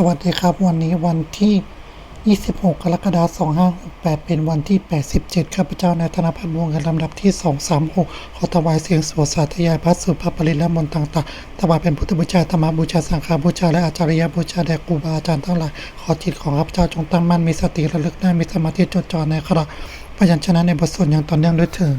สวัสดีครับ วันนี้วันที่ 26 กรกฎาคม 2568 เป็นวันที่ 87 ข้าพเจ้านายธนพัฒน์วงศ์กันลำดับที่ 236 ขอถวายเสียงสวดสาธยายพระสุภาพปริตและมนต์ต่างๆถวายเป็นพุทธบูชาธรรมบูชา สังฆบูชา และอาจารยบูชา แด่ครูบาอาจารย์ทั้งหลาย ขอจิตของข้าพเจ้าจงตั้งมั่น มีสติระลึกได้ มีสมาธิจดจ่อในขณะพยัญชนะในบทสวดอย่างต่อเนื่องด้วยเถิด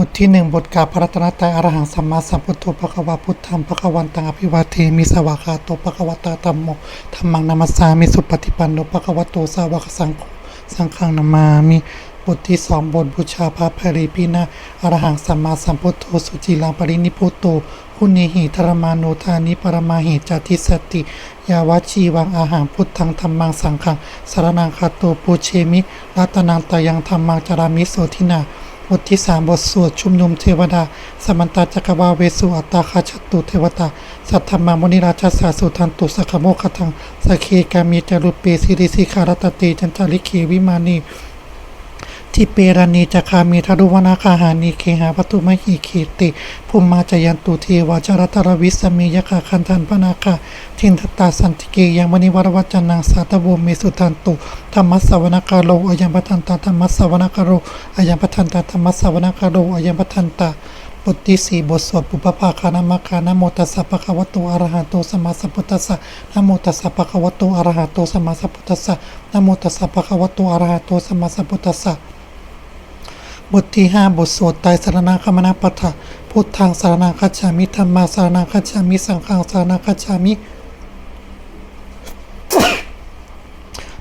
บทที่หนึ่งบทกาพระรัตนตรัยอรหังสัมมาสัมพุทโธภควาพุทธังภควันตังอภิวาเทมิสวากาโตภควตาธัมโมธัมมังนามัสสามิสุปฏิปันโนภควโตสาวกสังโฆสังฆังนามามิบทที่สองบทบูชาพระภริพีนาอรหังสัมมาสัมพุทโธสุจิลังปรินิพุโตหุนิหิธรมาโนทานิปรมาหิจติสติ ยาวชีวังอาหารพุทธังธรรมังสังฆังสารนังคาโตปูเชมิรัตนังตยังธรรมังจารามิโสทินา บทที่สามบทสวดชุมนุมเทวดา สมันตาจักรวาเวสุอัตตาคาชตุเทวตา สัทธรมามุนิราชาสาสุทันตุสขโมคทังสเคกามีจารุปเปสิริสิคารตติจันทาลิเควิมานี ทิเปรานีจะคามีทารุวนาคาหานีเคหาปตุมหิเคติภูมิมาจยันตุเทวาจารตรวิสเมยคาคันทันพนาคาทินทตาสันติเกยังมณิวรวัจนังสาตโวเมสุทันตุธรรมสวนคาโลอายัมปทันตาธรรมสวนคาโลอายัมปทันตาธรรมสวนคาโลอายัมปทันตาบทที่สี่บทสวดปุปภาคานามคานะโมตัสสะภะคะวะโตอะระหะโตสัมมาสัมพุทธัสสะนะโมตัสสะภะคะวะโตอะระหะโตสัมมาสัมพุทธัสสะนะโมตัสสะภะคะวะโตอะระหะโตสัมมาสัมพุทธัสสะ บทที่ห้าบทสวดไตรสรณคมนาปทะพุทธังสารนังคัจฉามิธรรมาสารนังคัจฉามิ สังฆังสารนังคัจฉามิ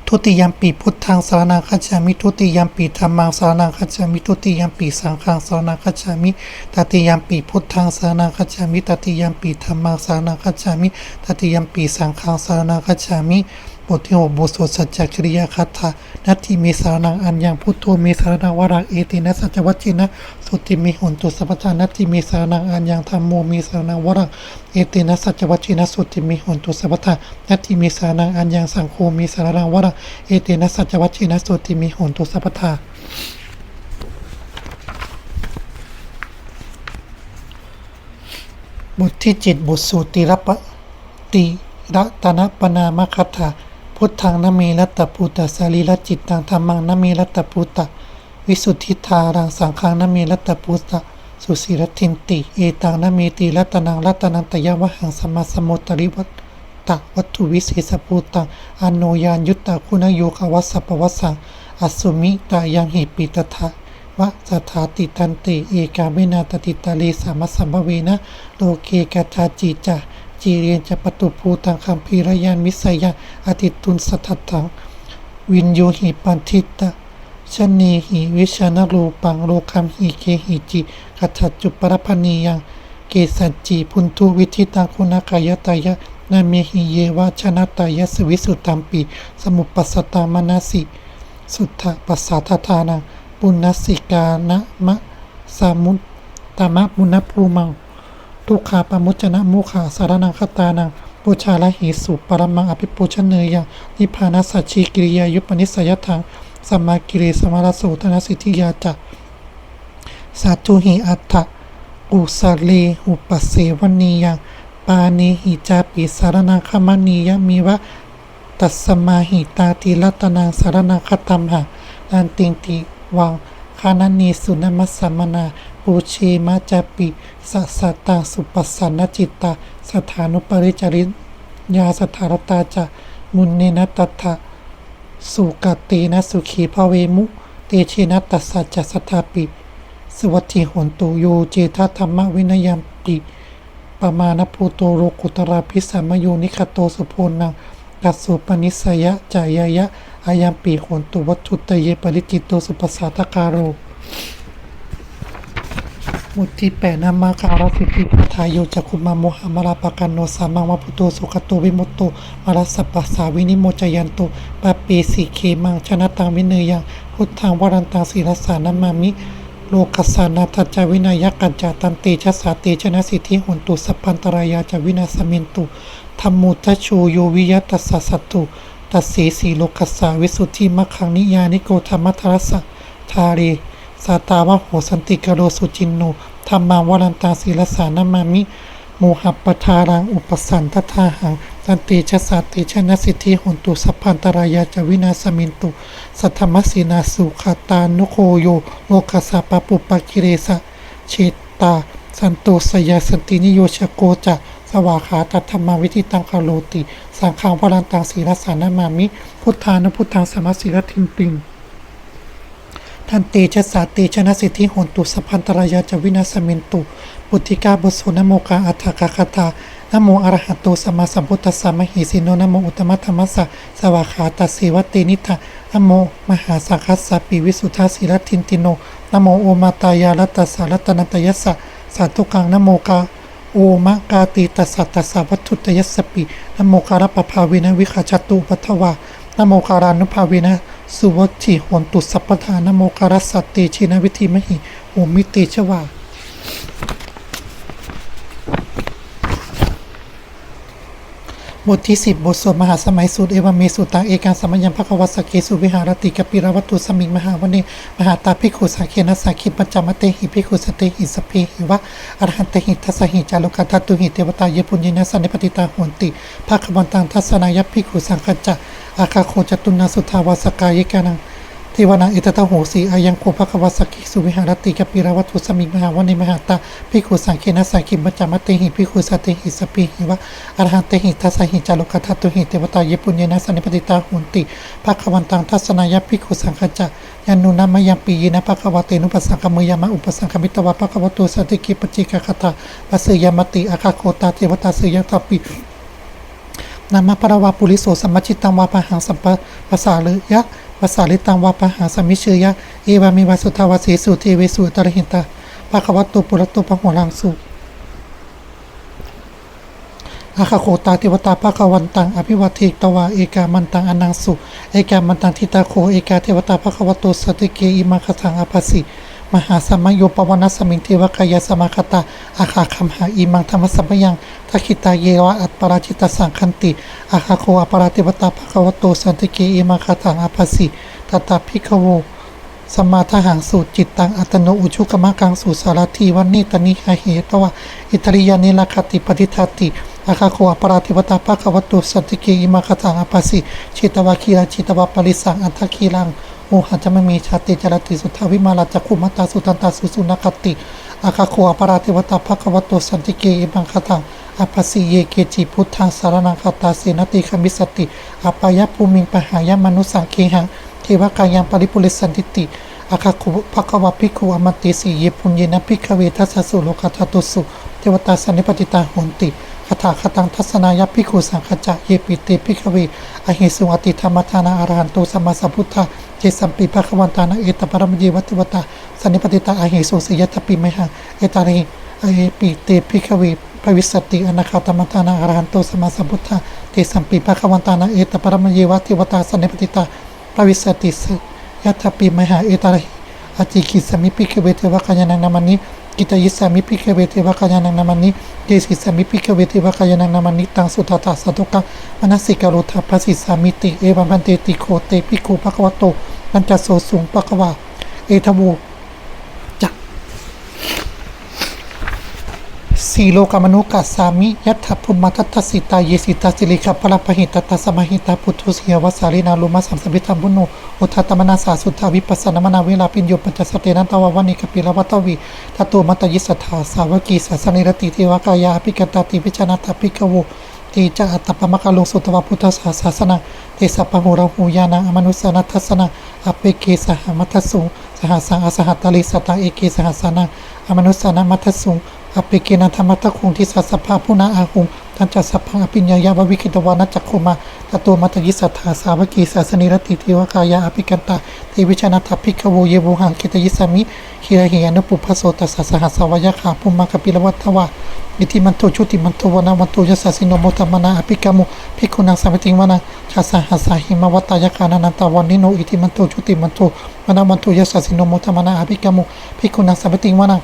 ทุติยมปีพุทธังสารนังคัจฉามิ ทุติยมปีธรรมังสารนังคัจฉามิ ทุติยมปีสังฆังสารนังคัจฉามิตติยมปีพุทธังสารนังคัจฉามิตติยมปีธรรมังสารนังคัจฉามิตติยมปีสังฆังสารนังคัจฉามิ บทที่หกบทสวดสัจจคริยคัตถานัตถิมีสารนังอัญญังพุทโธมีสารนังวรังเอตินะสัจวัชินะ สุติมีหุนตุสัพพะนัตถิมีสารนังอัญญังธรรมโมมีสารนังวรังเอตินะสัจวัชินะสุติมีหุนตุสัพพะนัตถิมีสารนังอัญญังสังโฆมีสารนังวรังเอตินะสัจวัชินะสุติมีหุนตุสัพพะบทที่เจ็ดบทสูตรติรปติระตนะปนามคัตถา พุทธังนเมรัตตปุตตะสารีรจิตตังธรรมังนเมรัตตปุตตะ วิสุทธิธารังสังฆังนเมรัตตปุตตะ สุสีรทินติ เอตังนเมติรัตนังรัตนังตยวะหังสมมาสมุตตริวัตตะวัตถุวิเศษปุตตังอโนยานยุตตะคุณโยควัสสะปวัสสังอสุมิตายังหิปิตทะวะสถาติตันติ เอกาเวนาตติตาลีสามัสสัมภเวนะโลเกกัจาจิจา จีเรียนจะปตุภูตังคัมภีรยานมิสยาอติตุนสัทธัตถัง วินโยหิปันทิตะชนีหิวิชานรูปังโลคัมหิเกหิจิกัจจจุปรพนียังเกสัจจีพุนทุวิธิตังคุณากายตายะนาเมหิเยวาชนะตายะสวิสุตตัมปีสมุปปัสตามนาสิ สุทธปัสสาทธานังปุณสิกานะมะสามุตตามะมุนภูมัง ทุกขาปมุจนะมุขาสารนังคตานังปูชาละหิสุปรมังอภิปูชเนยยังนิพานัสสชีกิริยายุปนิสยทังสัมมากิริสมารสูตนสิทธิยาจักสัตุหิอัตถะอุสาเลหุปสเสวนียังปานิหิจาปิสารนังคมณียมีวะตัสมาหิตาติรัตนังสารนังคตัมหะนันติงติวังคานานีสุนมัสสมนา ปูเชมาจาปิสัสตังสุปัสสันนจิตตา สถานุปริจริยาสถารตาจะมุนเนนตัตถะสุกตินสุขีภเวมุ เตเชนะตัสสัจสถาปิ สวัสดิหนตุโยเจทธรรมวินยามปิปมาณภูโตโรกุตราพิสามโยนิคโตสุโพนังกัสสุปนิสยะจายยะอายัมปีโหนตุวัตถุตเยปริจิตโตสุปัสสาตคาโร บทที่แปนามาการสิทธิปทายโยจักุมาโมหามาราปะกันโนสามังวะพุโตสุขโตวิมุตโตมารัสสปปัสสาวินิโมจยันโตปะเปสีเคมังชนะตังวิเนยังพุทธังวรันตังศีรสานามามิโลกัสสานาทัจจาวินายกัจจาตันติชะสาติชนะสิทธิหุนตุสัพพันตรายาจวินาสมินตุธรรมุทชูโยวิยตัสสะสัตตุตัสสีสีโลกัสสาวิสุทธิมัคคังนิยานิโกธรรมัทรสสะทารี สาตาวะโหสันติกโรสุจินโนธรรมาวรันตาศีลสานามามิโมหัปปทารังอุปสันทธาหังสันติชะสัตติชนะสิทธิหุนตุสัพพันตรายาจวินาสมินตุ สัทธมสสีนาสุขตานุโคโยโลกัสปปุปปะกิเรสะเชตตา สันโตสยาสันตินิโยชโกจะสวาขาตัธรรมาวิธิตังคาโลติ สังฆังวรันตังศีรสานามามิ พุทธานุพุทธังสมัสสิรทินติง ทันเตชะสาเตชนะสิทธิโหนตุสัพพันตรายาจวินาสมินตุ ปุติกาบุโสนโมกาอัฏฐกคาตานโมอรหัตโตสัมมาสัมพุทธัสสะมหิสิโนนโมอุตมะธรรมสะสวาขาตัสสีวตเตนิทะนโมมหาสังคัสสะปิวิสุทธาสีรทินติโนนโมโอมาตายารัตสารัตนันตยัสสะสาธุกังนโมกาโอมะกาติตัสสะตัสสะวัตถุตยัสสปินโมการปภาวินะวิขาจตุปัทวานโมการานุภาวินะ สุวัติโหนตุสัพพทานโมการสสตติชินวิธีมหิโอมิติชวา บทที่สิบบทสวดมหาสมัยสูตรเอวเมสุตังเอการสมัยยัมภควสสเกสุวิหารติกปิรวัตตุสมิงมหาวเนมหาตาภิกขุสาเคนะสาคิปัญจมเตหิภิกขุสเตหิสเพหิวะอรหันเตหิทัสสหิจารุกัตตุหิเทวตาเยปุญญนะสันนิปติตาโหนติภาควันตังทัศนายภิกขุสังคจักอาคาโคจตุนาสุทาวาสกายกานัง เทวนาอิตตะโหสีอายังโคภควสกิสุวิหารติกปิรวัตุสมิงมหาวันในมหาตาภิกขุสังเคนะสังคิมัจจามเตหิภิกขุสเตหิสพเพหิวะอรหันเตหิทัสสหิจารุกัตตุหิเทวตาเยปุญญนะสันนิปติตาโหนติภควันตังทัศนายภิกขุสังฆจักยันนุนามยังปีนะภควเตนุปสังคมยามะอุปสังคมิตวะภควตุสติกิปจิกคตาปัสยามติอาคาโคตาเทวตาสยตปินามาปราวาปุริโสสัมมจิตังวาปะหังสัมปะภาษาเลยะ ภาษาลิตังวาปะหาสัมมิเชยะเอวามิวาสุทาวาเสสุเทเวสุตระหินตาภะคะวัตตุปุรตุปะหัวลังสุอาคาโคตาติวตาภะคะวันตัง อภิวัติตวาเอกามันตังอนังสุ เอกามันตังทิตาโค เอกาเทวตาภะคะวะโตสติเกอิมาคสังอภัสสิ มหาสมัยโยปวนาสมิงเทวกายสมาคตาอาคาคัมหาอิมังธรรมสัมปยังทักขิตาเยวะอัตปราชิตสังคันติอาคาโคอปราเทวตาภควโตสันติเกอิมังคตังอภัสสิตตาภิกโวสมมาทหังสูตรจิตตังอัตโนอุชุกมะกังสูสารทีวันนิตนิหะเหตวะอิตริยานิลคติปฏิทัติอาคาโคอปราเทวตาภควโตสันติเกอิมังคตังอภัสสิ ชิตวะคีราชิตวะปริสังอัตคีรัง โอหัจะไม่มีชาติจรติสุทธาวิมาลาจักขุมัตตาสุตันตาสุสุนคติอาคาโคอปราเทวตาภควโตสันติเกอิมังคตังอภัสสิเยเกจิพุทธังสารนังคตาเสนติคมิสติอปายภูมิงปหายมนุสังเคหังเทวกายังปริปุริสันติติอาคาโคภควภิกขุอมติสีเยปุญเยนะภิกขเวทัสสุโลกัตตุสุเทวตาสันนิปติตาโหนติ คาถาคตังทัศนายภิกขุสังขจะเยปิเตภิกขเวอหิสุอติธรรมทานาอารหันโตสัมมาสัมพุทธะเจสัมปีภควันตานะเอตปรมเยวัตวตาสันนิปติตาอหิสุสยัตปิมหังเอตาริเอปิเตภิกขเวภวิสติอนาคาธรรมทานาอารหันโตสัมมาสัมพุทธะเจสัมปีภควันตานะเอตปรมเยวัตวตาสันนิปติตาภวิสติสยัตปิมหังเอตาริ อจิกิสมิภิกขเวเทวกายานังนามานิกิตายิสามิพิกเวเทวกายานังนามานิเยสิสามิพิกเวเทวกายานังนามานิตังสุตตาสัตุกะมนัสสิกาโรธาปสิสามิติเอวัมพันเตติโคเตปิโคภควโตนันจโสสุงภควาเอทวูจัก สีโลกามนุกัสสามิยัตถพุมมาทัตสิตาเยสิตาสิริขปรปหิตตาสมหิตาพุทธุสียวสารินาลุมาสัมสมิธรรมุโนอุทัตมนาสาสุทธาวิปัสสนามนาเวลาปิญโยปัญจสเตนันตวาวานิกปิลวัตวีทัตโตมัตยิสถาสาวกีสาสนิรติเทวกายาภิกันตติวิจนาตภิกขโวเตจาอัตตปมะกะโลสุตวพุทธศาสาสนาเตสัพพะโหระหูยานังอมนุสานัทสนาอเปเกสหมัทสุงสหสังอสหัตตลิสตาเอเกสหสานังอมนุสานัมัทสุง อภิเกนันธรรมตะคงที่สัสภาพุนาอาหุงทันจัสพังอภิญญายาววิคิตวานัจจโคมาตตัวมัตยิสัทธาสาวกีสาสนิรติเทวกายาอภิกันตาเทวิชนาถพิกโวเยโวหังกิตยิสามิฮิระเหยนุปุพโสตัสสะสหัสวายขาภุมมากปิลวัตถวาอิติมันโตชุติมันโตวนาวันโตยสสสิโนโมตมนาอภิกามุภิกขุนังสัมปติงวนาชาสหัสสาหิมวัตายคานานันตาวันนิโนอิติมันโตชุติมันโตวนาวันโตยสสสิโนโมตมนาอภิกามุภิกขุนังสัมปติงวนา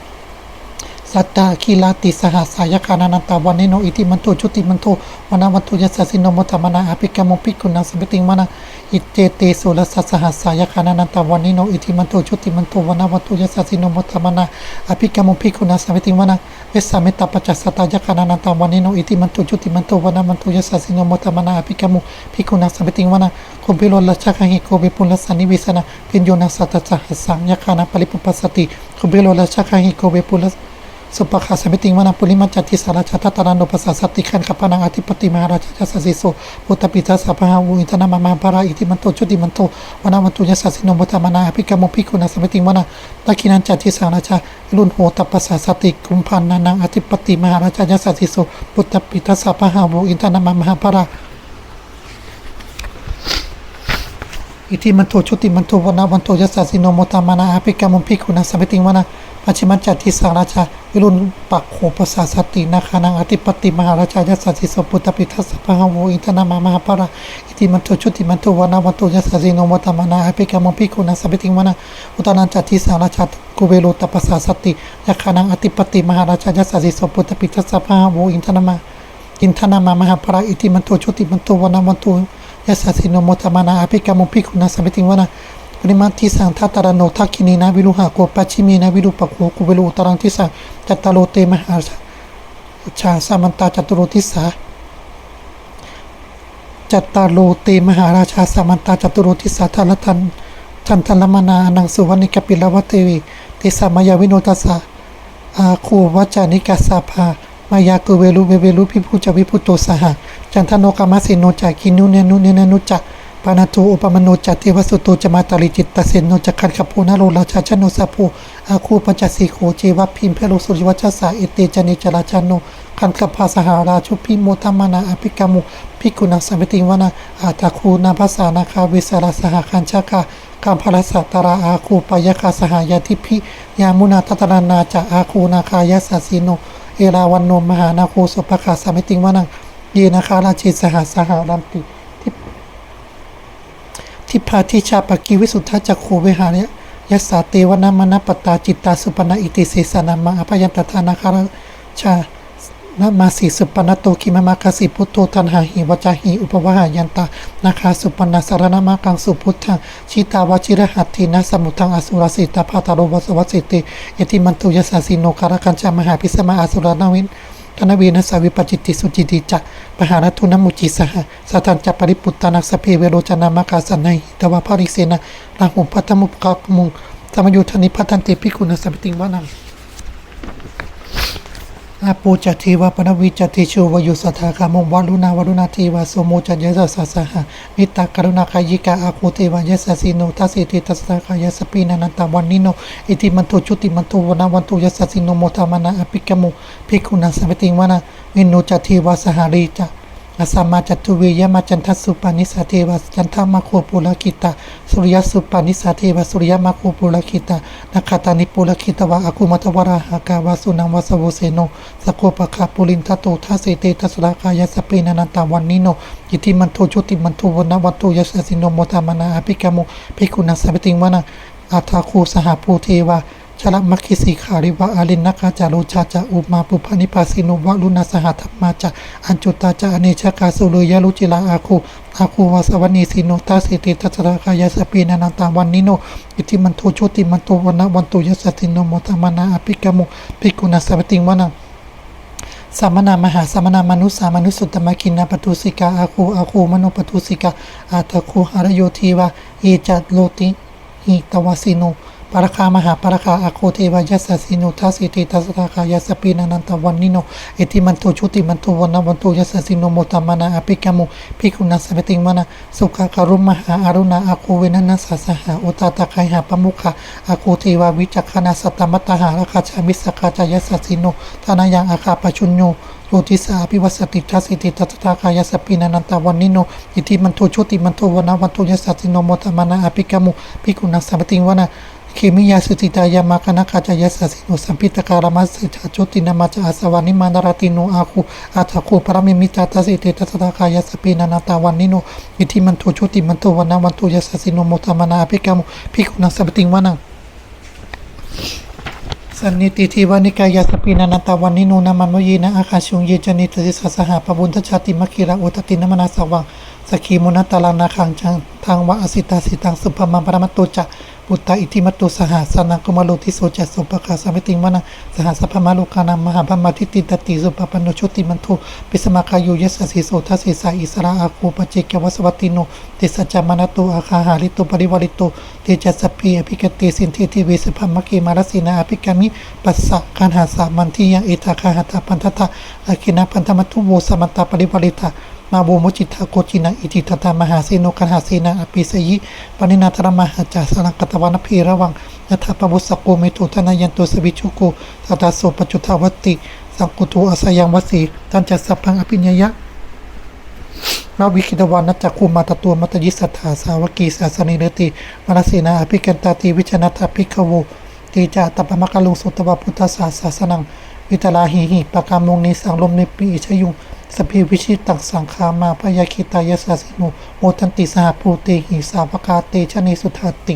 สัตตาคีลาติสหัสายคานานันตาวันนิโนอิติมันโตชุติมันโตวนาวันตุยัสสะสิโนโมตมนาอภิกรรมปิกุณังสมิติงมนาอิเตเตสุลสัสหัสายคานานันตาวันนิโนอิติมันโตชุติมันโตวนาวันตุยัสสะสิโนโมตมนาอภิกรรมปิกุณังสมิติงมนาเวสสามิตาปัจจสตายคานานันตาวันนิโนอิติมันโตชุติมันโตวนาวันตุยัสสะสิโนโมตมนาอภิกรรมปิกุณังสมิติงมนาโคเบโลลชักหิโคเบปุลลสันนิวิสนาเปิญโยนัสสัตตะหัสังยคานาปริปุปสสติโคเบโลลชักหิโคเบปุลล สุปคาสมิติงวนาปุริมาจัติสารชาตตานันโนปัสสะสติขันขปานังอธิปติมหาราชาสสิโสปุตตปิทัสสะพหาวุอินทนามามาภาราอิติมันโตชุติมันโตวนาวันตุยสสสิโนมุตตมนาอภิกรรมภิกขุนาสมิติงวนาตะกินันจัติสารชาลุนโหตปัสสะสติกุมพันนานังอธิปติมหาราชาสสิโสปุตตปิทัสสะพหาวุอินทนามามาภาราอิทิมันโทชุติมันโทวนาวันโทยัสสะสิโนโมตามานาอภิกรรมพิกุณาสมิติงวนา ปัจฉิมัจจัตติสังราชาวิรุณปักโขปัสสะสตินาคานังอธิปติมหาราชายัสสะสิโสปุตตปิทัสสะพะหโวอินทนามามหาปาราอิทิมันโทชุติมันโทวนาวันโทยัสสิโนโมตมานาอภิกรรมพิกุณาสมิติงวนาอุตานันจัตติสังราชากุเวโลตปัสสะสติยาคานังอธิปติมหาราชายัสสะสิโสปุตตปิทัสสะพะหโวอินทนามาอินทนามามหาปาราอิทิมันโทชุติมันโทวนาวันโทยัสสิโนโมตมานาอภิกรรมภิกขุนาสมิติงวนา ปริมาทิสังทัตตระโนทักขินีนาวิรุหะโกปัจฉิมีนาวิรุปะโคกุเวลุตรังทิสังจัตตาโลเตมหาชาสามันตาจัตุโรทิสาจัตตาโลเตมหาราชาสามันตาจัตุโรทิสาทัลทันทันทลมนาอนังสุวรรณิกปิลวัตเตวีเตสามายาวิโนตัสสะอาคูวัจานิกาสาภามายากุเวลุเวเวลุพิพุจวิพุโตสหะจันทโนกามาสิโนจักินุเนนุเนนนุจัก ปานาตูอุปมโนจัตเทวสุโตจมาตาลิจิตตเสนโนจักขันขปูนาโรราชาชโนสัพโพอาคูปัญจสีโคเจวะพิมเพโลสุริวัชสาเอเตจเนจราชโนขันขพาสหาราชุพิโมตมานาอภิกามุภิกุณังสัมปติวนาอาตาคูนาภาษานาคาวิสารสหคัญชากากามพลสัตตราอาคูปยคาสหายาทิพิยามุนาทัตนานาจะอาคูนาคายาสสสิโนเอราวันโนมหานาโคสุปคาสมิติวนังเยนาคาราชิสหสหรันติ ทิทิพาทิชาปกิวิสุทธาจักโคเวหาเนียยัสสาเตวนามานาปตาจิตตาสุปนาอิติเสสนามังอภยันตทานาคารชานะมาสีสุปนโตคิมมาคาสิพุทโธทันหาหิวจาหิอุปวหายันตานาคาสุปนาสารนามากังสุพุทธังชิตาวชิระหัตถินะสมุทังอสุรสิตาพาตาโรวสวัสสิติเอติมันตุยสาสิโนคารคัญจามหาพิสมาอสุรนาวิน ธนวีนัสสวิปจิติสุจิติจักปหารทุนมุจิสหสถานจัปปริปุตตานักสเพเวโรจนามากาสันในตวาภริเสนะลาหุพัตมุปกมุงสมยุทธนิพัตันติพิคุณสัมปติงวานัง อาปูจัตีวาปนวิจัติชูวยุสถาคามงวารุณาวรุณาทีวาสโมจัยสัสสะหะมิตากรุณาคายิกาอาคูเทวายสัสสิโนทัสสิติตัสสะคายสปีนันตวันนิโนอิติมันตุชุติมันตุวนาวันตุยสัสสิโนโมทามานาอภิกมุภิกขุนาสัมปติงวานาวินโนจเทวาสหารีจา อาสมาจัตุเวยมาจันทสุปานิสาเทวาจันทมาโคปุลคิตาสุริยสุปานิสาเทวาสุริยมาโคปุลคิตานาคาตานิปุลคิตวะอากุมัตวราหากาวาสุนังวาสโวเสโนสโคปะคาปุลินทโตทัสเสเตทัสรากายสเปนันตาวันนิโนอิติมันโทชุติมันโทวนาวันโตยัสสินโนโมตามนาอภิกามุภิกุณัสสะติงวานาอาทาคูสหภูเทวา ชลมัคคิสีขาริวะอาลินนักาจารุชาจาอุมาปุพานิปาสิโนวะลุนาสหัตมาจาอัญจุตาจาอเนชกาสุเลยยลุจิลาอาคูอาคูวาสวนีสิโนตาสิติตัสระกายาสปีนานันตาวันนิโนอิติมันโทโชติมันโตวันนะวันโตยัสติโนโมตมานาอภิกามุภิกุณัสสะติงวนังสามนามหาสามนามนุสามนุสุตตมกินาปทุสิกาอาคูอาคูมโนปทุสิกาอาตะคูหารโยทีวาเอจัตโลติหิตวสิโน ปารคามหาปารคาอาโคเทวายัสสะสิโนทัสสิติทัสสะกายสปีนันันตวันนิโนเอติมันโตชุติมันโตวันนวันโตยัสสะสิโนโมตมานาอภิกามุภิกุณัสสะติงวานาสุขคารุมหาอารุณาอาโคเวนันสัสสหะอุตตะไคหาปมุขะอาโคเทวาวิจักขณาสตมัตตหาราคาชามิสกาจายัสสะสิโนทานายังอาคาปชุญโญโยติสาภิวัสติทัสสิติตัตตากายสปินันตวันนิโนอิติมันโทชุติมันโทวนาวันโทยสัสสิโนโมตมานาอภิกามุภิกุณัสสะติงวานา เคมิยาสุติตายามากนาคาจายสัสสิโนสัมพิตการามัสสจาจุตินามาจาอาสวานิมานารติโนอาคูอาทาคูปรมิมิจาตัสสิติตัตตากายสปินันตาวันนิโนอิติมันโทชุติมันโทวนาวันโทยสัสสิโนโมตมานาภิกามุภิกุณัสสะติงวานาสสันนิติทิวานิกายาสปินานาตาวันนิโนนามันวยีนะอาคาชุงเยจนิตติสสหปบุญทชาติมคิระอุตตินมนาสวังสกีมุนตาลานาคังจังทางวะอสิตาสิตังสุภมังปรมัตโตจะ ปุตตาอิติมัตุสหสนังกุมาโลทิโสจะสุปคาสมิติงวนังสหสัพพมาลุกานามมหาพมาทิติตติสุปปันโนชุติมันโทปิสมาคายุยสสิโสทัสสิสาอิสระอาคูปเจกวสวัติโนติสัจจามนตุอาคาหาริโตปริวาริโตเตจัสสปีอภิกติสินทิทิเวสพัมมะเกมารสินาอภิกามิปัสสะการหาสามันทิยังเอตาคาหตาปันทตะอาคินาพันธมัตุโวสมัตตาปริวาริตา มาโบมุจิตาโกจินังอิจิตตามหาเสโนกันหาเสนังอภิสยิปณินาธรมหาจาสนังกตวานพีระวังยถาปวุสสโกเมตุทนายันตุสวิชุโกตตาโสปจุทาวตติสังกุตุอาสยังวสีตันจัสสพพังอภิญญะนาวิคิตวานัจจคูมาตตัวมัตยิสัทธาสาวกีสาสนิรติมรสีนาอภิกันตาติวิชนัตอภิกขโวตีจาตปมะกะลุงสุตวะพุทธศาสาสนังวิตลาหิหิปะกามงนิสังลมในปีชยุง สพีวิชิตังสังคามาพยาคิตายสาสิโนโอทันติสหภูเตหิสาวกาเตชะนิสุทาติ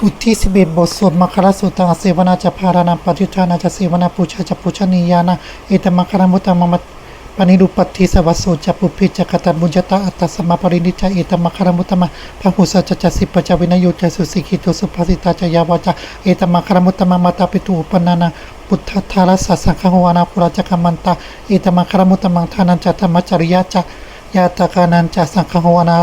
อุที่สิบเอ็ดบทสวดมัคคารสุตังเสวนาจะพารานาปฏิทานาจะเสวนาปูชาจะปูชนียานาเอตมัคคารมุตตมมัต ปณิรุปัตถิสวัสโสจะปุพิจักตันบุญจตาอัตตสมาปรินิจจาเอตมะคารมุตมะพระหุสัจจะสิปจวินโยจสุสิกิตุสุภาสิตาจยาวาจาเอตมะคารมุตมะมาตาปิตุปนานาพุทธทารัสสังฆวานาปุราจกมันตาเอตมะคารมุตมังทานันจะธรรมจริยาจยาตกานันจสังฆวานา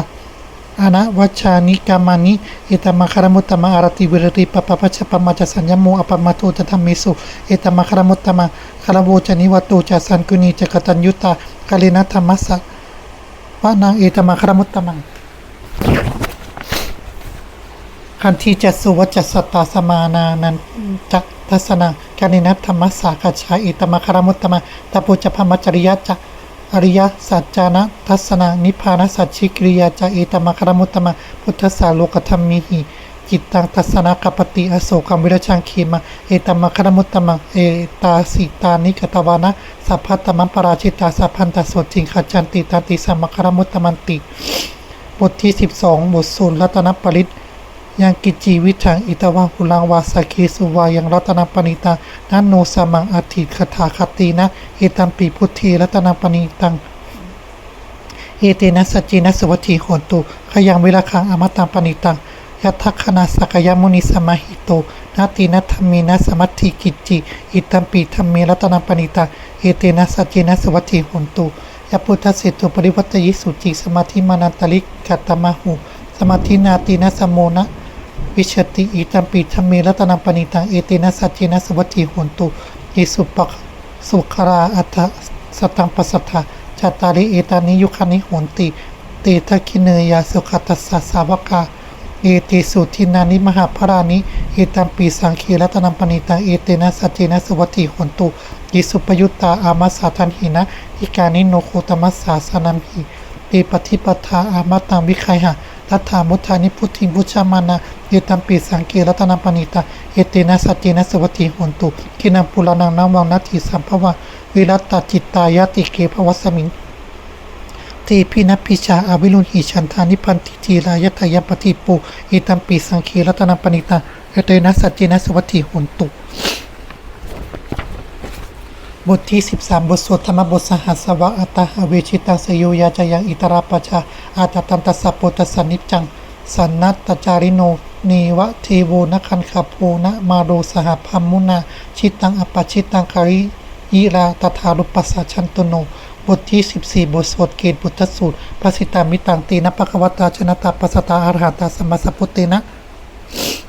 อานะวัชชานิกามานิเอตมะคารมุตตมะอารติวิรติปปะปัชชปะมาจสัญญโมอปมาโตจะธรรมิสุเอตมะคารมุตตมะคารโวจนิวัตโตจะสันกุณีจะกตัญยุตากาลินัธรรมัสสะวะนางเอตมะคารมุตตมังคันทีจะสุวัจสตตาสมานานันจักทัสนาการนินัธรรมสากัจฉาอิตมะคารมุตตมะตะปุจพมัจริยะจัก อริยสัจจานะทัสนานิพพานสัจฉิกริยาจาอิตมะคารมุตตมะพุทธสาโลกธรรมิหิจิตตังทัสนากปติอโศกัมวิรชังคีมะเอตมะคารมุตตมังเอตาสิตานิกตวานะสัพพัตตมัปราชิตาสัพพันตสดจิงขจันติตาติสัมมะคารมุตตมันติบทที่ 12บทสูตรรัตนปริต ยังกิจจีวิถังอิตวาหุลังวาสกเคสุวายังรัตนปณิตานันโนสมังอธิคถาคตินะเอตัมปีพุทธีรัตนปณิตังเอเตนะสจจินะสวัตถีโหนตุขยังเวลาคังอมตังปณิตังยัตถคณาสกยมุนิสมาหิโตนาตินะธรรมีนะสมัติกิจจิอิตัมปีธรรมีรัตนปณิตังเอเตนะสจจินะสวัตถีโหนตุยพุทธเสตุปริวัตยิสุจิสมาธิมานันตลิกกัตตมหุสมาธินาตินะสมโมนะ วิชติอิตัมปิธรรมีรัตนปณิตัง เอเตนะสัจจินะสวัตถิโหนตุเอสุปะสุขราอัตสตังปัสสทธาจัตตาริเอตานิยุคานิโหนติเตทะคิเนยาสุขตัสสะสาวกาเอติสุทินานิมหาพรานิเอตัมปีสังคีรัตนัมปณิตังเอเตนะสัจเจนะสวัตถิหนตุยิสุปยุตตาอามาสาทันหินะอิกานิโนโคตมัสสาสนัมหิเตปฏิปทาอามาตังวิคัยหะ ทัตถามุทานิพุทธิพุชามานาเอตัมปีสังคีรัตนัมปณิตาเอเตนะสัจเจนะสวัตถิโหนตุกินังปุรานังนาวังนาทีสัมภวะวิรัตตจิตตายติเกภวสมิงทีพินัพิชาอาวิรุณหิชันธานิพันธิทีรายทยปฏิปุอิตัมปีสังคีรัตนปณิตาเอเตนะสัจจินะสวัติหุนตุ บทที่ 13 บทสวดธรรมบทสหัสวะอัตตาเวชิตังสยุยาจยังอิตราปชาอาตตันตสัพโพตสนิจจัง สันนัตตจาริโนเนวะเทโวนคันคาโพนะมาโรสหพัมมุนา ชิตังอปชิตังคาริยิราตถารุปัสสะชันตโน บทที่ 14 บทสวดเกตบุตรสูตรพระสิตามิตังตีนะปะคะวตาชนะตาปัสตาอรหัตตาสมมาสพุตเตนะ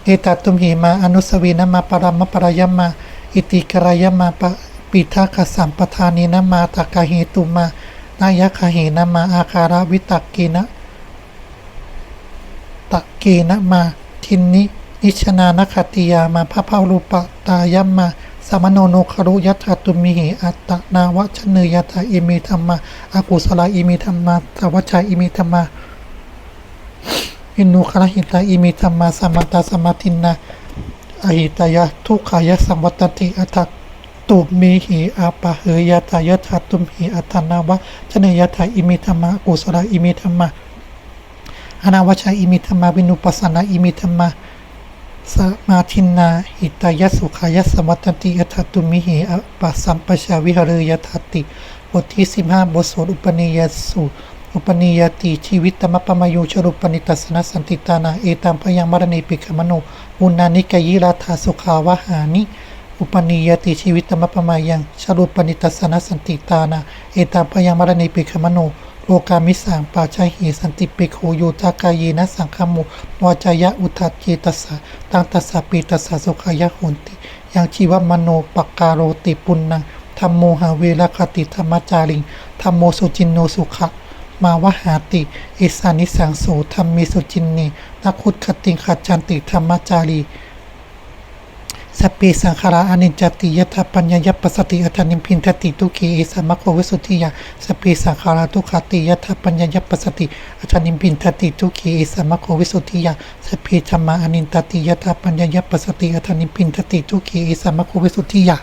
เอตัตุมหิมาอนุสวีนะมาปรามปรายมา อิติกรายมาปะ ปิทาคสัมปทานินะมาตากาเหตุมานายคาเหนะมาอาคาราวิตักกีนะตะเกนะมาทินนินิชนานคติยามาพระพารูปะตายัมมาสมโนโนคารุยัตตุมิหิอัตนาวชเนยตาอิมิธรรมาอากุสลาอิมิธรรมาสวัชชาอิมิธรรมาอินุคลหิตาอิมิธรรมาสมัตตาสมาตินนาอหิตายะทุกขายะสัมวัตติอัต ตตุมิหิอาปะเหยตายะทัตุมหิอัตนาวชเนยตาอิมิธรรมาอากุสลอิมิธรรมาอนาวชาอิมิธรรมาวินุปัสสนาอิมิธรรมาสมาทินนาหิตายสุขายสมัตติอัตตุมิหิอปัสัมปชาวิหรยทัตติบทที่15บห้าบทสวดอุปนิยสูอุปนิยติชีวิตตมปมายุชรุปนิตัสสนสันติตานาเอตัมพยังมรณีปิกมโนอุนานิกายิราธาสุขาวหานิ อุปนิยติชีวิตตมปมายังชรุปนิตัสสนสันติตานาเอตัมพยังมรณีปิกมโนโลกามิสังปาชัยหิสันติปิโคโยตากายนะสังคมุวาจายะอุทัจเจตัสสะตังตัสสะปีตัสสะสุขายะหุนติยังชีวมโนปกการโรติปุณนังธรรมโมหาเวรคติธรรมจาริงธรรมโมสุจินโนสุขะมาวหาติเอสานิสังโสธรรมมีสุจินนีนักขุดขติงขัดจันติธรรมจารี สพเปสังขาราอนิจจติยถาปัญญยปสติอัตนิมพินทติทุขีเอสมะโควิสุทธิยาสพเปสังขาราทุกขติยถาปัญญยปสติอัตนิมพินทติทุขีเอสมะโควิสุทธิยาสพเพธรรมาอนินตติยถาปัญญยปสติอัตนิมพินทติทุขีเอสมะโควิสุทธิยา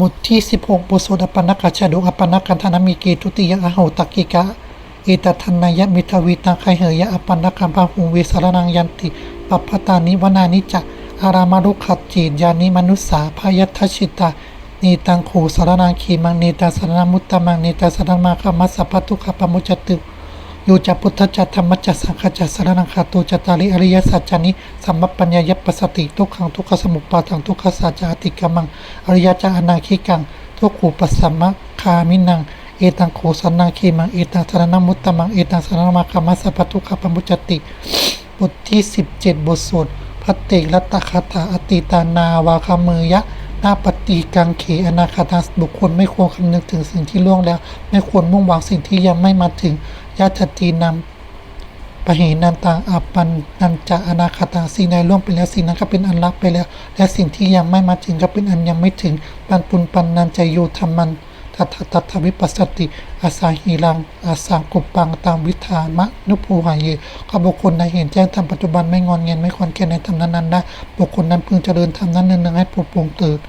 บทที่ 16บทสวดอปนักชาดกอปนกันธนามิเกทุติยะอโหตักกิกะ อตทันนายะมิทวีตังไคเหยะอปันกัมพาหุงเวสารนังยันติปัปพตานิวนานิจะอารามารุขัดจีตยานิมนุสสาพยัตชิตาเนตังโขสารนังขีมังเนตาสารนมุตตมังเนตาสารนมาคามัสสะปทุขะปมุจตุโยจะพุทธจัตธรรมจัตสังฆจัตสรนังคาโตจตาริอริยสัจจานิสัมมปัญญายปปสติทุกขังทุกขสมุปปาทังทุกขสัจจาติกมังอริยจาอนาคิกังทุกขูปสัมมคามินัง เอตังโคสันนคีมังเอตังสรนัมุตตมังเอตังสรนังมาคามัสสะปทุขะปมุจติ บทที่ 17 บทสวดพัตเตกรัตคาถาอติตานาวาคามือยะนาปฏิกังเขอนาคาทาบุคคลไม่ควรคำนึงถึงสิ่งที่ล่วงแล้ว ไม่ควรมุ่งหวังสิ่งที่ยังไม่มาถึงยาตตีนำปะเหนันตังอาปันนันจะอนาคาตาสิ่งใดล่วงไปแล้วสิ่งนั้นก็เป็นอันลับไปแล้ว และสิ่งที่ยังไม่มาถึงก็เป็นอันยังไม่ถึงปันปุนปันนันจะโยธรรมัน ทัตตัทวิปัสสติอาสาหิรังอาสังกุปปังตามวิธามะนุภูหายเยก็บุคคลใดเห็นแจ้งธรรมปัจจุบันไม่งอนเงียนไม่คอนแก่นในธรรมนั้นๆได้บุคคลนั้นพึงเจริญธรรมนั้นเนืองให้ปลุกปลงตื่น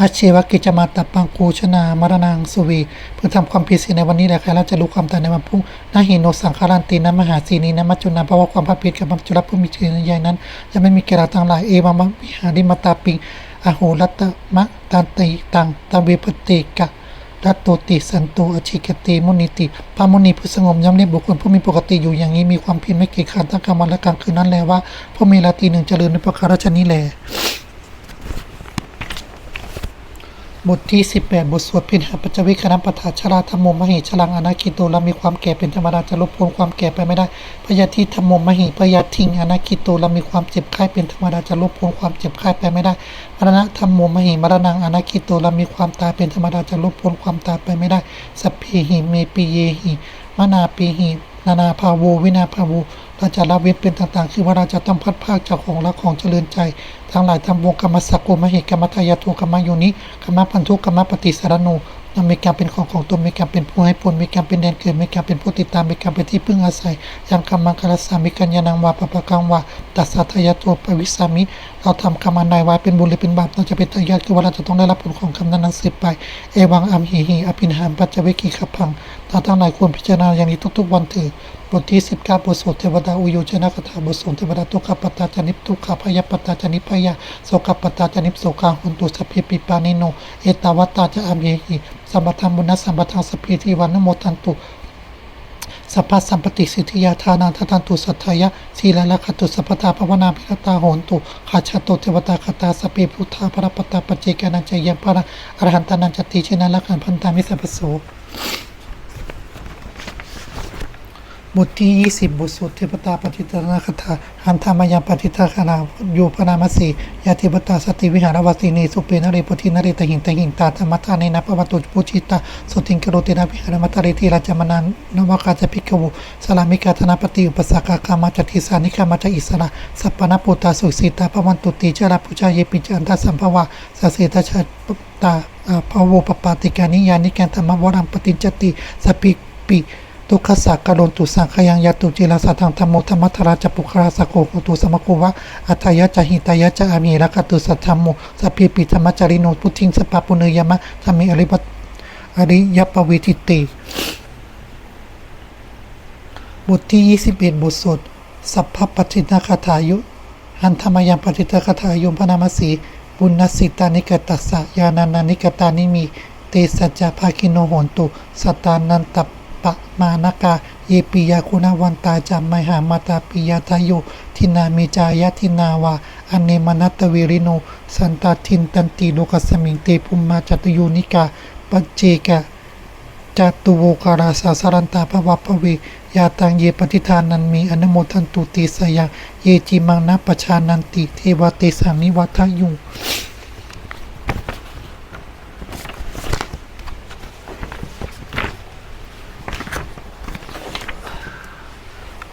อาชีวกิจมาตปังกูชนามรณังสุวีเพื่อทำความผิดศีลในวันนี้แหละใครเราจะรู้ความตายในวันพรุ่งนาหิโนสังคารันตีนะมหาสีนีนะมัจจุนาเพราะว่าความพผิดกับมัจจุรผู้มีเชื้อใหญ่นั้นจะไม่มีแก่เราทั้งหลายเอวังวิหาริมาตาปิง อโหรัตมะตันติตังตาเวปติกะรัตโตติสันตุอชิกติมุนิติพระมุนีผู้สงบย่อมเรียกบุคคลผู้มีปกติอยู่อย่างนี้มีความเพียรไม่เกียจคร้านทั้งกลางวันและกลางคืนนั้นแลว่าผู้มีราตรีหนึ่งเจริญในประการชนี้แล บทที่ 18 บทสวดเพินหาปัจจวิคณะปทาชราธรรมโมหิชลังอนาคิโตและมีความแก่เป็นธรรมดาจะลบพ้นความแก่ไปไม่ได้พยาธิธรรมโมหิพยาทิงอนาคิโตและมีความเจ็บไข้เป็นธรรมดาจะลบพ้นความเจ็บไข้ไปไม่ได้มรณะธรรมโมหิมรณังอนาคิโตและมีความตายเป็นธรรมดาจะลบพ้นความตายไปไม่ได้สัพเพหิเมปิเยหิมนาปีหินานาภาโววินาภาโว เราจะละเว้นเป็นต่างๆ คือว่าเราจะต้องพัดภาคจากของรักของเจริญใจ ทั้งหลายทำวงกรรมสักโกมหิกรรมทายาทุกรรมโยนิกรรมพันธุกรรมปฏิสารโนนมีการเป็นของของตนมีการเป็นผู้ให้ผลมีการเป็นแดนเกิดมีการเป็นผู้ติดตามมีการเป็นที่พึ่งอาศัยยังกรรมังคารสามิกัญญานังวาปปะกังวาตัสสะทายาตัวปวิสามิ เราทำกรรมอันใดไว้เป็นบุญหรือเป็นบาปเราจะเป็นทายาทคือว่าเราจะต้องได้รับผลของคำนั้นนั้นสืบไป เอวังอัมหิหิอภินหามปัจจเวกิขพังเราทั้งหลายควรพิจารณาอย่างนี้ทุก ๆ วันเถิดบทที่ 19บทสวดเทวดาอุโยชนะคาถาบทสวดเทวดาทุกขปัตตาจานิปทุกขพยาปัตตาจานิพยาโสกปัตตาจานิปโสกาหุนตุสพเพปิปานิโน เอตาวัตตาจะอัมเหหิสัมปทานบุญนัสสัมปทานสพเพทีวันนโมทันตุ สัพพสัมปติสิทธิยาทานังทัตันตุสัทธายะสีลาลคตุสัพพตาภวนาพิรตาโหนตุขาชาโตเทวตาคตาสพเพพุทธาพระปตาปจเจกานัญจยังพระอรหันตานันจติเชนะละขันพันตามิสัพพโส บทที่ 20 บทสวดเทพตาปฏิตนาคาถาหันธามายามปฏิทาคานาโยพนามสียาเทพตาสติวิหารวสีนีสุเปนเรปุทินเรตหิงตหิงตาธรรมทาเนนะปวัตุปุจิตาสุติงกโรตินาวิหารมัตริติราจามานานนวกาจพิกวุสลามิกาธนาปฏิอุปสากากามาจติสานิกามาจอิสระสัพนปุตตาสุสิตาปวันตุติจาราปุจาเยปิจันทสัมภวะสเสตชาตาภาวปปาติกานิยานิกันธรรมวรังปฏิจจติสปิปิ ทุกขสักกะโลนตุสังขยังยตุจิลาสัทังธรรมโมธรรมทราจปุคราสโกโหตุสมโกวะอัตยะจหิตายะจอามีรักตุสัทธรรมโมสพีปิธรรมจาริโนพุทธิงสปาปุเนยมะธรรมิอริบัตอริยปวิทิติ บทที่ 21 บทสวดสัพพปฏินาคาถายุ หันธรรมยังปฏิตคาถายุพนามสีบุญนสิตานิกตัสสะยานานานิกตานิมี เตสัจจาภาคิโนโหนตุสตานันตบ ปะมานากาเยปิยาคุณวันตาจามไมหามาตาปิยาทายุทินามิจายทินาวาอเนมนัตวิริโน สันตาทินตันติโลกัสมิงเตภุมมาจตุโยนิกาปัจเจกะจตุโวการาสาสรันตาภวะพเวยาตังเยปฏิทานันมีอนุโมทันตุติสยังเยจิมังนะปชานันติ เทวเตสังนิวัทยุ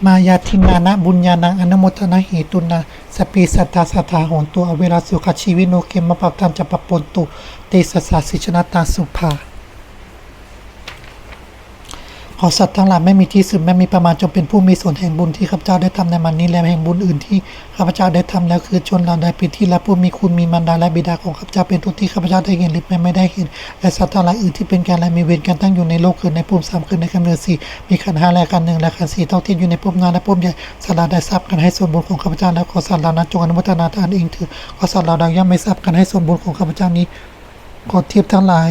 มายาทินานะบุญญาณังอนุโมทนาเหตุนาสปีสัทธาสัทธาโหนตุอเวลาสุขชีวิโนเกมาปัปตันจะปปปนตุเตสสสาสิชนะตาสุภา อสัตว์ทั้งหลายไม่มีที่สุดไม่มีประมาณจงเป็นผู้มีส่วนแห่งบุญที่ข้าพเจ้าได้ทำในมันนี้และแห่งบุญอื่นที่ข้าพเจ้าได้ทำแล้วคือชนเราได้ปิดที่และผู้มีคุณมีมารดาและบิดาของข้าพเจ้าเป็นทุกที่ข้าพเจ้าได้เห็นหรือไม่ได้เห็นและสัตว์ทั้งหลายอื่นที่เป็นการและมีเวรกันตั้งอยู่ในโลกคือในภูมิสามคือในกำเนิดสี่มีขันห้าและขันหนึ่งและขันสี่เท่าทียมอยู่ในภูมิน้อยและภูมิใหญ่สัตว์เหล่าใดทราบกันให้ส่วนบุญของข้าพเจ้าแล้วขอสัตว์เหล่านั้นจงอนุโมทนาทานเองเถิดขอสัตว์เหล่าใดย่อมไม่ทราบกันให้ส่วนบุญของข้าพเจ้านี้ขอเทียบทั้งหลาย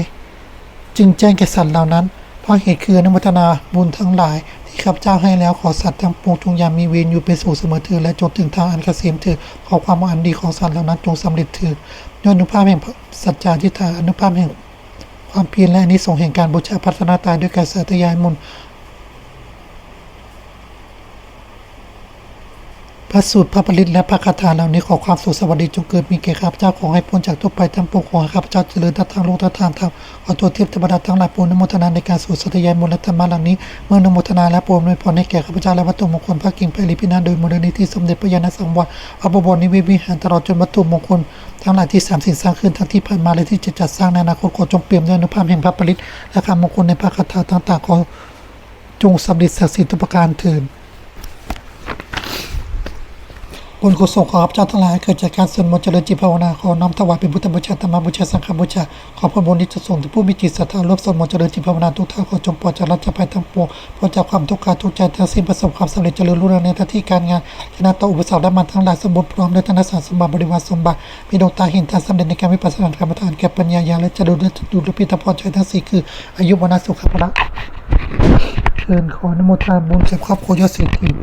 จึงแจ้งแก่สัตว์เหล่านั้น เพราะเหตุคืออนุโมทนาบุญทั้งหลาย ที่ข้าพเจ้าให้แล้วขอสัตว์ทั้งปวงจงยามมีเวรอยู่เป็นสุขเสมอเถิดและจนถึงทางอันเกษมเถิดขอความอันดีของสัตว์เหล่านั้นจงสำเร็จเถิดด้วยอนุภาพแห่งสัจจาทิฏฐานอนุภาพแห่งความเพียรและอนิสงส์แห่งการบูชาพัฒนาตายด้วยการสาธยายมุน พระสูตรพระผลิตและพระคาถาเหล่านี้ขอความสุขสวัสดีจงเกิดมีแก่ข้าพเจ้าขอให้พ้นจากทุกภัยทั้งปวงขอข้าพเจ้าเจริญทั้งทางโลกทั้งทางธรรมขอตัวเทพเทวดาทั้งหลายปรดอนุโมทนาในการสวดสัตยายมนต์และธรรมะเหล่านี้ เมื่อนุโมทนาและปรดอวยพรให้แก่ข้าพเจ้าและวัตถุมงคลพระกิ่งไพลิพินาโดยมูลนิธิสมเด็จพระยาณสังวรพระบวรนิเวศวิหารตลอดจนวัตถุมงคลทั้งหลายที่สามสิ่งสร้างขึ้นทั้งที่ผ่านมาและที่จะจัดสร้างในอนาคตขอจงเปี่ยมด้วยอนุภาพแห่งพระผลิตและคำมงคลในพระคาถาต่างๆขอจงสำเร็จศักดิ์สิทธิ์ทุกประการเถิด บุญกุศลของข้าพเจ้าทั้งหลายเกิดจากการสวดมนต์เจริญจิตภาวนาขอน้อมถวายเป็นพุทธบูชาธรรมบูชาสังฆบูชาขอผลบุญนี้จะส่งถึงผู้มีจิตศรัทธาร่วมสวดมนต์เจริญจิตภาวนาทุกท่านขอจงปลอดจากรัชภัยทั้งปวงปลอดจากความทุกข์กายทุกใจทั้งสิ้นประสบความสำเร็จเจริญรุ่งเรืองในหน้าที่การงานชนะต่ออุปสรรคและมันทั้งหลายสมบูรณ์พร้อมด้วยธนสารสมบัติบริวารสมบัติมีดวงตาเห็นทางสำเร็จในการวิปัสสนากรรมฐานแก่ปัญญาญาณและจะดูและดูและพิทักษ์พรชัยทั้งสี่คือ อายุวรรณสุขภาพเชิญขออนุโมทนาบุญแก่ครอบครัวยอดเศรี